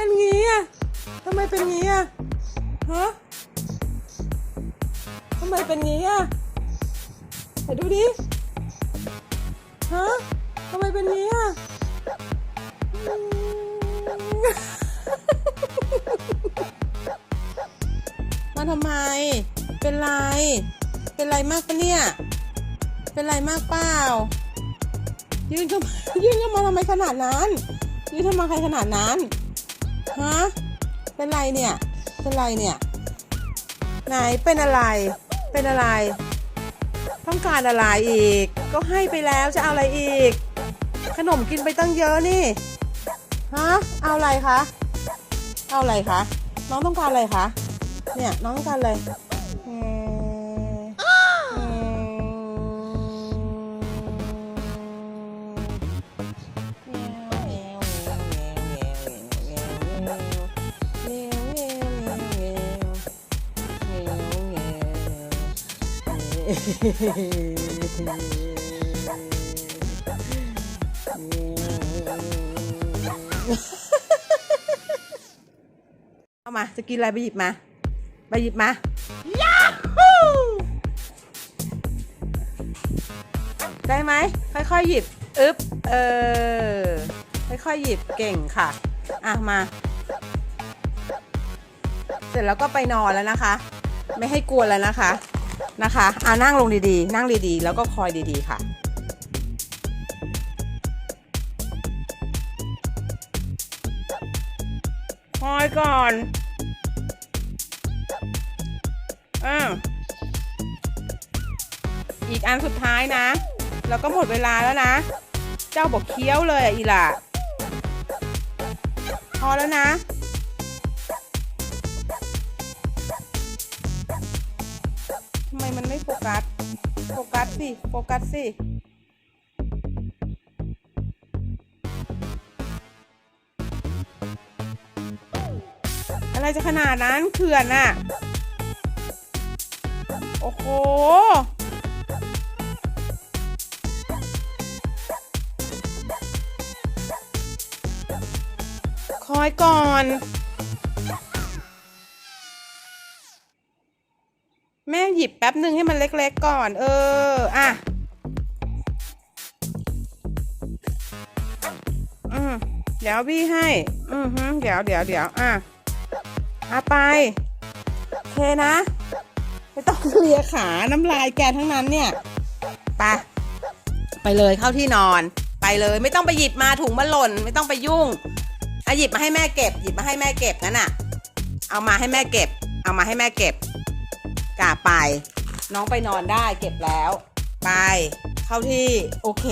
เป็นงี้อะทำไมเป็นงี้อะฮะทำไมเป็นงี้อะไหนดูดิฮะทำไมเป็นงี้อะมาทำไม เป็นไร เป็นไรมากปะเนี่ย เป็นไรมากเปล่า ยืนเข้ามายืนเข้ามาทำไมขนาดนั้น ยืนทำไมใครขนาดนั้น ฮะเป็นไรเนี่ย เป็นไรเนี่ย ไหนเป็นอะไร เป็นอะไร ต้องการอะไรอีก ก็ให้ไปแล้วจะเอาอะไรอีก ขนมกินไปตั้งเยอะนี่ ฮะ เอาอะไรคะ เอาอะไรคะ น้องต้องการอะไรคะ เนี่ยน้องต้องการอะไร เอามา จะกินอะไรไปหยิบมา ไปหยิบมา ยาฮูได้ไหม ค่อยๆหยิบ อึ๊บ เออ ค่อยๆหยิบเก่งค่ะ อะ มา เสร็จแล้วก็ไปนอนแล้วนะคะ ไม่ให้กลัวแล้วนะคะ นะคะอะนั่งลงดีๆ นั่งดีๆ แล้วก็คอยดีๆ ค่ะคอยก่อนอ่าอีกอันสุดท้ายนะ แล้วก็หมดเวลาแล้วนะ เจ้าบอกเคี้ยวเลยอะอีหล่ะพอแล้วนะ ทำไมมันไม่โฟกัส โฟกัสสิ โฟกัสสิอะไรจะขนาดนั้นเขื่อนน่ะโอ้โห คอยก่อน แม่หยิบแป๊บหนึ่งให้มันเล็กๆก่อน เออ อะ อืมเดี๋ยวบี้ให้ อือฮึเดี๋ยวเดี๋ยวเดี๋ยวอะอะไปเคนะ ไม่ต้องเลียขาน้ำลายแกทั้งนั้นเนี่ยไปไปเลยเข้าที่นอน ไปเลยไม่ต้องไปหยิบมาถุงมันหล่น ไม่ต้องไปยุ่งอะหยิบมาให้แม่เก็บ หยิบมาให้แม่เก็บงั้นอะ เอามาให้แม่เก็บ เอามาให้แม่เก็บ กาไป น้องไปนอนได้เก็บแล้ว ไป เข้าที่โอเค